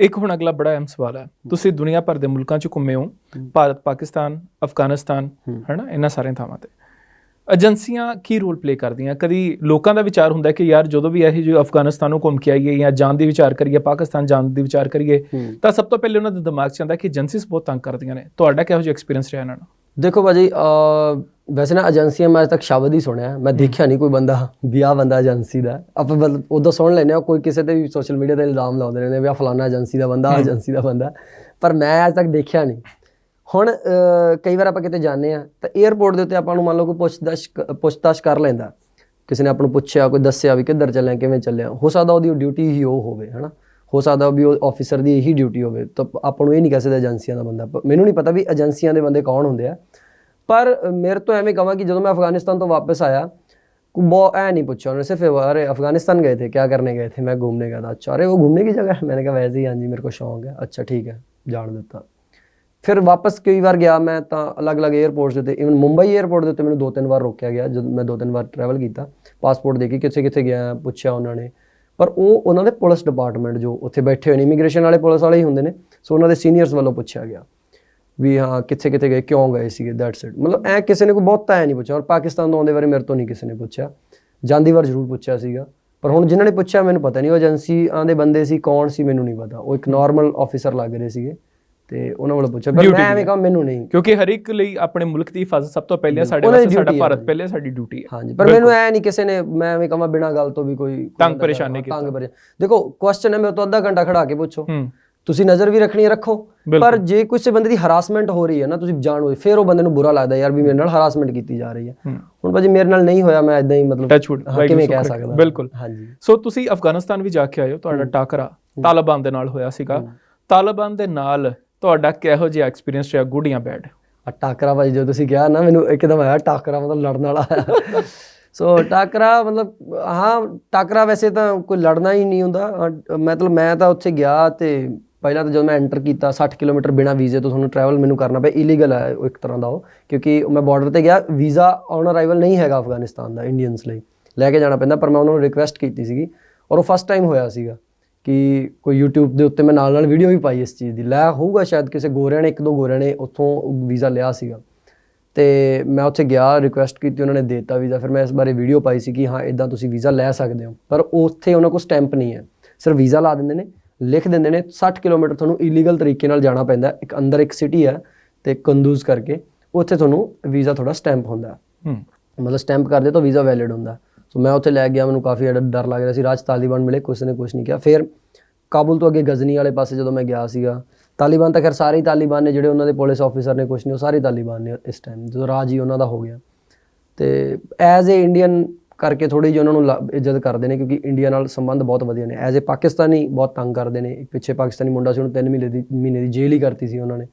ਇੱਕ ਹੁਣ ਅਗਲਾ ਬੜਾ ਅਹਿਮ ਸਵਾਲ ਹੈ। ਤੁਸੀਂ ਦੁਨੀਆ ਭਰ ਦੇ ਮੁਲਕਾਂ 'ਚ ਘੁੰਮੇ ਹੋ ਭਾਰਤ ਪਾਕਿਸਤਾਨ ਅਫਗਾਨਿਸਤਾਨ ਹੂੰ। ਹਨਾ ਇਹਨਾਂ ਸਾਰੀਆਂ ਥਾਵਾਂ ਤੇ। ਏਜੰਸੀਆਂ ਕੀ ਰੋਲ ਪਲੇ ਕਰਦੀਆਂ? ਕਦੀ ਲੋਕਾਂ ਦਾ ਵਿਚਾਰ ਹੁੰਦਾ ਕਿ ਯਾਰ ਜਦੋਂ ਵੀ ਇਹ ਜੋ ਅਫਗਾਨਿਸਤਾਨ ਨੂੰ ਘੁੰਮ ਕੇ ਆਈਏ ਜਾਂ ਜਾਣ ਦੀ ਵਿਚਾਰ ਕਰੀਏ ਪਾਕਿਸਤਾਨ ਜਾਣ ਦੀ ਵਿਚਾਰ ਕਰੀਏ। ਤਾਂ ਸਭ ਤੋਂ ਪਹਿਲੇ ਉਹਨਾਂ ਦੇ ਦਿਮਾਗ 'ਚ ਆਉਂਦਾ ਕਿ ਏਜੰਸੀਜ਼ ਬਹੁਤ ਤੰਗ ਕਰਦੀਆਂ ਨੇ। ਤੁਹਾਡਾ ਕਿਹੋ ਜਿਹਾ ਐਕਸਪੀਰੀਅੰਸ ਰਿਹਾ ਇਹਨਾਂ ਨਾਲ? ਦੇਖੋ ਭਾਜੀ ਵੈਸੇ ਨਾ ਏਜੰਸੀਆਂ ਮੈਂ ਅੱਜ ਤੱਕ ਸ਼ਬਦ ਹੀ ਸੁਣਿਆ। ਮੈਂ ਦੇਖਿਆ ਨਹੀਂ ਕੋਈ ਬੰਦਾ ਵੀ ਆਹ ਬੰਦਾ ਏਜੰਸੀ ਦਾ। ਆਪਾਂ ਮਤਲਬ ਉਦੋਂ ਸੁਣ ਲੈਂਦੇ ਆ ਕੋਈ ਕਿਸੇ ਤੇ ਵੀ ਸੋਸ਼ਲ ਮੀਡੀਆ ਤੇ ਇਲਜ਼ਾਮ ਲਾਉਂਦੇ ਰਹਿੰਦੇ ਵੀ ਆ ਫਲਾਣਾ ਏਜੰਸੀ ਦਾ ਬੰਦਾ ਆ ਏਜੰਸੀ ਦਾ ਬੰਦਾ। ਪਰ ਮੈਂ ਅੱਜ ਤੱਕ ਦੇਖਿਆ ਨਹੀਂ। ਹੁਣ ਕਈ ਵਾਰ ਆਪਾਂ ਕਿਤੇ ਜਾਂਦੇ ਆ ਤਾਂ 에어ਪੋਰਟ ਦੇ ਉੱਤੇ ਆਪਾਂ ਨੂੰ ਮੰਨ ਲਓ ਕੋਈ ਪੁੱਛਦਾਛ ਪੁੱਛਤਾਛ ਕਰ ਲੈਂਦਾ। ਕਿਸੇ ਨੇ ਆਪਾਂ ਨੂੰ ਪੁੱਛਿਆ ਕੋਈ ਦੱਸਿਆ ਵੀ ਕਿੱਧਰ ਚੱਲੇ ਆ ਕਿਵੇਂ ਚੱਲੇ। ਆ ਹੋ ਸਕਦਾ ਉਹਦੀ ਡਿਊਟੀ ਹੀ ਉਹ ਹੋਵੇ ਹਨਾ? ਹੋ ਸਕਦਾ ਵੀ ਉਹ ਆਫੀਸਰ ਦੀ ਇਹੀ ਡਿਊਟੀ ਹੋਵੇ। ਤਾਂ ਆਪਾਂ ਨੂੰ ਇਹ ਨਹੀਂ ਕਹਿ ਸਕਦੇ ਏਜੰਸੀਆਂ ਦਾ ਬੰਦਾ। ਮੈਨੂੰ ਨਹੀਂ ਪਤਾ ਵੀ ਏਜੰਸੀਆਂ ਦੇ ਬੰਦੇ ਕੌਣ ਹੁੰਦੇ ਆ। ਪਰ ਮੇਰੇ ਤੋਂ ਐਵੇਂ ਕਹਾਂ ਕਿ ਜਦੋਂ ਮੈਂ ਅਫਗਾਨਿਸਤਾਨ ਤੋਂ ਵਾਪਸ ਆਇਆ ਬਹੁਤ ਐ ਨਹੀਂ ਪੁੱਛਿਆ ਉਹਨੇ, ਸਿਰਫ ਅਰੇ ਅਫਗਾਨਿਸਤਾਨ ਗਏ ਥੇ ਕੀ ਕਰਨੇ ਗਏ ਥੇ? ਮੈਂ ਘੁੰਮਨੇ ਗਿਆ ਤਾਂ। ਅੱਛਾ, ਅਰੇ ਉਹ ਘੁੰਮਨੇ ਕੀ ਜਗ੍ਹਾ? ਮੈਂ ਕਿਹਾ ਵੈਸੇ ਹੀ ही हाँ जी मेरे को शौक है अच्छा ठीक ਜਾਣ ਦਿੱਤਾ। ਫਿਰ ਵਾਪਸ ਕਈ ਵਾਰ ਗਿਆ ਮੈਂ ਤਾਂ ਅਲੱਗ-ਅਲੱਗ 에ਅਰਪੋਰਟਸ ਦੇ ਤੇ ਇਵਨ ਮੁੰਬਈ 에ਅਰਪੋਰਟ ਦੇ ਉੱਤੇ ਮੈਨੂੰ ਦੋ ਤਿੰਨ ਵਾਰ ਰੋਕਿਆ ਗਿਆ। ਜਦ ਮੈਂ ਦੋ ਤਿੰਨ ਵਾਰ ਟਰੈਵਲ ਕੀਤਾ ਪਾਸਪੋਰਟ ਦੇ ਕੇ ਕਿੱਥੇ ਕਿੱਥੇ ਗਿਆ, ਪੁੱਛਿਆ ਉਹਨਾਂ ਨੇ। ਪਰ ਉਹ ਉਹਨਾਂ ਦੇ ਪੁਲਿਸ ਡਿਪਾਰਟਮੈਂਟ ਜੋ ਉੱਥੇ ਬੈਠੇ ਹੋਏ ਨੇ ਇਮੀਗ੍ਰੇਸ਼ਨ ਵਾਲੇ ਪੁਲਿਸ ਵਾਲੇ ਹੀ ਹੁੰਦੇ ਨੇ, ਸੋ ਉਹਨਾਂ ਦੇ ਸੀਨੀਅਰਸ ਵੱਲੋਂ ਪੁੱਛਿਆ ਗਿਆ ਵੀ ਹਾਂ, ਕਿੱਥੇ ਕਿੱਥੇ ਗਏ, ਕਿਉਂ ਗਏ ਸੀਗੇ ਦੈਟਸ ਇਟ ਮਤਲਬ ਐ ਕਿਸੇ ਨੇ ਕੋਈ ਬਹੁਤ ਐ ਨਹੀਂ ਪੁੱਛਿਆ ਔਰ ਪਾਕਿਸਤਾਨ ਤੋਂ ਆਉਂਦੇ ਬਾਰੇ ਮੇਰੇ ਤੋਂ ਨਹੀਂ ਕਿਸੇ ਨੇ ਪੁੱਛਿਆ। ਜਾਂਦੀ ਵਾਰ ਜ਼ਰੂਰ ਪੁੱਛਿਆ ਸੀਗਾ। ਪਰ ਹੁਣ ਜਿਨ੍ਹਾਂ ਨੇ ਪੁੱਛਿਆ ਮੈਨੂੰ ਪਤਾ ਨਹੀਂ, ਉਹ ਏਜੰਸੀਆਂ ਦੇ ਬੰਦੇ ਸੀ, ਕੌਣ ਸੀ ਮੈਨੂੰ ਨਹੀਂ ਪਤਾ। ਉਹ ਇੱਕ ਨਾਰਮਲ ਆਫੀਸਰ ਲੱਗ ਰਹੇ ਸੀਗੇ। ਤੇ ਉਹਨਾਂ ਵੱਲੋਂ ਪੁੱਛਿਆ ਪਰ ਮੈਂ ਐਵੇਂ ਕਹਾਂ ਮੈਨੂੰ ਨਹੀਂ ਕਿਉਂਕਿ ਹਰ ਇੱਕ ਲਈ ਆਪਣੇ ਮੁਲਕ ਦੀ ਹਿਫਾਜ਼ਤ ਸਭ ਤੋਂ ਪਹਿਲੇ ਸਾਡੇ ਵਾਸਤੇ ਸਾਡਾ ਭਾਰਤ। ਪਹਿਲੇ ਸਾਡੀ ਡਿਊਟੀ ਹੈ। ਹਾਂਜੀ ਪਰ ਮੈਨੂੰ ਐ ਨਹੀਂ ਕਿਸੇ ਨੇ ਮੈਂ ਐਵੇਂ ਕਹਾਂ ਬਿਨਾਂ ਗੱਲ ਤੋਂ ਵੀ ਕੋਈ ਤੰਗ ਪਰੇਸ਼ਾਨ ਨਹੀਂ ਤੰਗ ਪਰੇ ਦੇਖੋ ਕੁਐਸਚਨ ਹੈ ਮੇਰੇ ਤੋਂ ਅੱਧਾ ਘੰਟਾ ਖੜਾ ਕੇ ਪੁੱਛੋ। ਤੁਸੀਂ ਨਜ਼ਰ ਵੀ ਰੱਖਣੀ ਰੱਖੋ। ਪਰ ਜੇ ਕਿਸੇ ਬੰਦੇ ਦੀ ਹਰਾਸਮੈਂਟ ਹੋ ਰਹੀ ਹੈ ਨਾ ਤੁਸੀਂ ਜਾਣੋ ਫਿਰ ਉਹ ਬੰਦੇ ਨੂੰ ਬੁਰਾ ਲੱਗਦਾ ਯਾਰ ਵੀ ਮੇਰੇ ਨਾਲ ਹਰਾਸਮੈਂਟ ਕੀਤੀ ਜਾ ਰਹੀ ਹੈ। ਹੁਣ ਭਾਜੀ ਮੇਰੇ ਨਾਲ ਨਹੀਂ ਹੋਇਆ ਮੈਂ ਇਦਾਂ ਹੀ ਮਤਲਬ ਟੱਚਵੁੱਡ ਕਿਵੇਂ ਕਹਿ ਸਕਦਾ। ਬਿਲਕੁਲ। ਹਾਂਜੀ। ਸੋ ਤੁਸੀਂ ਅਫਗਾਨਿਸਤਾਨ ਵੀ ਜਾ ਕੇ ਆਏ ਹੋ। ਤੁਹਾਡਾ ਟਾਕਰਾ ਤਾਲਿਬਾਨ ਦੇ ਨਾਲ ਹੋਇਆ ਸੀਗਾ। ਤਾਲਿਬਾਨ ਦੇ ਨਾਲ ਤੁਹਾਡਾ ਕਿਹੋ ਜਿਹਾ ਐਕਸਪੀਰੀਅੰਸ ਰਿਹਾ ਗੁੱਡ ਜਾਂ ਬੈਡ ਆ ਟਾਕਰਾ ਭਾਜੀ ਜੋ ਤੁਸੀਂ ਕਿਹਾ ਨਾ, ਮੈਨੂੰ ਇੱਕਦਮ ਆਇਆ ਟਾਕਰਾ, ਮਤਲਬ ਲੜਨ ਵਾਲਾ। ਸੋ ਟਾਕਰਾ ਮਤਲਬ, ਹਾਂ, ਟਾਕਰਾ ਵੈਸੇ ਤਾਂ ਕੋਈ ਲੜਨਾ ਹੀ ਨਹੀਂ ਹੁੰਦਾ। ਮਤਲਬ ਮੈਂ ਤਾਂ ਉੱਥੇ ਗਿਆ ਤੇ ਪਹਿਲਾਂ ਤਾਂ ਜਦੋਂ ਮੈਂ ਐਂਟਰ ਕੀਤਾ 60 ਕਿਲੋਮੀਟਰ ਬਿਨਾ ਵੀਜ਼ੇ ਤੋਂ ਤੁਹਾਨੂੰ ਟਰੈਵਲ ਮੈਨੂੰ ਕਰਨਾ ਪਿਆ ਇਲੀਗਲ ਹੈ ਇੱਕ ਤਰ੍ਹਾਂ ਦਾ ਉਹ। ਕਿਉਂਕਿ ਮੈਂ ਬਾਰਡਰ ਤੇ ਗਿਆ, ਵੀਜ਼ਾ ਔਨ ਅਰਾਈਵਲ ਨਹੀਂ ਹੈਗਾ ਅਫਗਾਨਿਸਤਾਨ ਦਾ ਇੰਡੀਅਨਸ ਲਈ। ਲੈ ਕੇ ਜਾਣਾ ਪੈਂਦਾ, ਪਰ ਮੈਂ ਉਹਨਾਂ ਨੂੰ ਰਿਕੁਐਸਟ ਕੀਤੀ ਸੀਗੀ। ਔਰ ਉਹ ਫਸਟ ਟਾਈਮ ਹੋਇਆ ਸੀਗਾ। ਕਿ ਕੋਈ YouTube ਦੇ ਉੱਤੇ ਮੈਂ ਨਾਲ ਨਾਲ ਵੀਡੀਓ ਵੀ ਪਾਈ ਇਸ ਚੀਜ਼ ਦੀ। ਲੈ ਹੋਊਗਾ ਸ਼ਾਇਦ ਕਿਸੇ ਗੋਰਿਆਂ ਨੇ ਇੱਕ ਦੋ ਗੋਰਿਆਂ ਨੇ ਉੱਥੋਂ ਵੀਜ਼ਾ ਲਿਆ ਸੀਗਾ। ਤੇ ਮੈਂ ਉੱਥੇ ਗਿਆ ਰਿਕੁਐਸਟ ਕੀਤੀ ਉਹਨਾਂ ਨੇ ਦੇਤਾ ਵੀਜ਼ਾ। ਫਿਰ ਮੈਂ ਇਸ ਬਾਰੇ ਵੀਡੀਓ ਪਾਈ ਸੀ ਕਿ ਹਾਂ ਇਦਾਂ ਤੁਸੀਂ ਵੀਜ਼ਾ ਲੈ ਸਕਦੇ ਹੋ। ਪਰ ਉੱਥੇ ਉਹਨਾਂ ਕੋਲ ਸਟੈਂਪ ਨਹੀਂ ਹੈ। ਸਿਰਫ ਵੀਜ਼ਾ ਲਾ ਦਿੰਦੇ ਨੇ ਲਿਖ ਦਿੰਦੇ ਨੇ। 60 ਕਿਲੋਮੀਟਰ ਤੁਹਾਨੂੰ ਇਲੀਗਲ ਤਰੀਕੇ ਨਾਲ ਜਾਣਾ ਪੈਂਦਾ। ਇੱਕ ਅੰਦਰ ਇੱਕ ਸਿਟੀ ਹੈ ਤੇ ਕੰਦੂਜ਼ ਕਰਕੇ ਉੱਥੇ ਤੁਹਾਨੂੰ ਵੀਜ਼ਾ ਥੋੜਾ ਸਟੈਂਪ ਹੁੰਦਾ। ਹੂੰ। ਮਤਲਬ ਸਟੈਂਪ ਕਰਦੇ ਤਾਂ ਵੀਜ਼ਾ ਵੈਲਿਡ ਹੁੰਦਾ। ਸੋ ਮੈਂ ਉੱਥੇ ਲੈ ਗਿਆ, ਮੈਨੂੰ ਕਾਫੀ ਡਰ ਲੱਗ ਰਿਹਾ ਸੀ। ਰਾਜ ਤਾਲਿਬਾਨ ਮਿਲੇ ਕਿਸੇ ਨੇ ਕੁਝ ਨਹੀਂ ਕਿਹਾ। ਫਿਰ ਕਾਬੁਲ ਤੋਂ ਅੱਗੇ ਗਜ਼ਨੀ ਵਾਲੇ ਪਾਸੇ ਜਦੋਂ ਮੈਂ ਗਿਆ ਸੀਗਾ, ਤਾਲਿਬਾਨ ਤਾਂ ਖੈਰ ਸਾਰੇ ਤਾਲਿਬਾਨ ਨੇ, ਜਿਹੜੇ ਉਹਨਾਂ ਦੇ ਪੁਲਿਸ ਆਫੀਸਰ ਨੇ ਕੁਝ ਨਹੀਂ, ਉਹ ਸਾਰੇ ਤਾਲਿਬਾਨ ਨੇ ਇਸ ਟਾਈਮ ਜਦੋਂ ਰਾਜ ਹੀ ਉਹਨਾਂ ਦਾ ਹੋ ਗਿਆ। ਤੇ ਐਜ਼ ਏ ਇੰਡੀਅਨ ਕਰਕੇ ਥੋੜੀ ਜਿਹੀ ਉਹਨਾਂ ਨੂੰ ਲਾ- ਇੱਜ਼ਤ ਕਰਦੇ ਨੇ, ਕਿਉਂਕਿ ਇੰਡੀਆ ਨਾਲ ਸੰਬੰਧ ਬਹੁਤ ਵਧੀਆ ਨੇ। ਐਜ਼ ਏ ਪਾਕਿਸਤਾਨੀ ਬਹੁਤ ਤੰਗ ਕਰਦੇ ਨੇ। ਪਿੱਛੇ ਪਾਕਿਸਤਾਨੀ ਮੁੰਡਾ ਸੀ, ਉਹਨੂੰ 3 ਮਹੀਨੇ ਦੀ ਮਹੀਨੇ ਦੀ ਜੇਲ੍ਹ ਹੀ ਕਰਤੀ ਸੀ ਉਹਨਾਂ ਨੇ।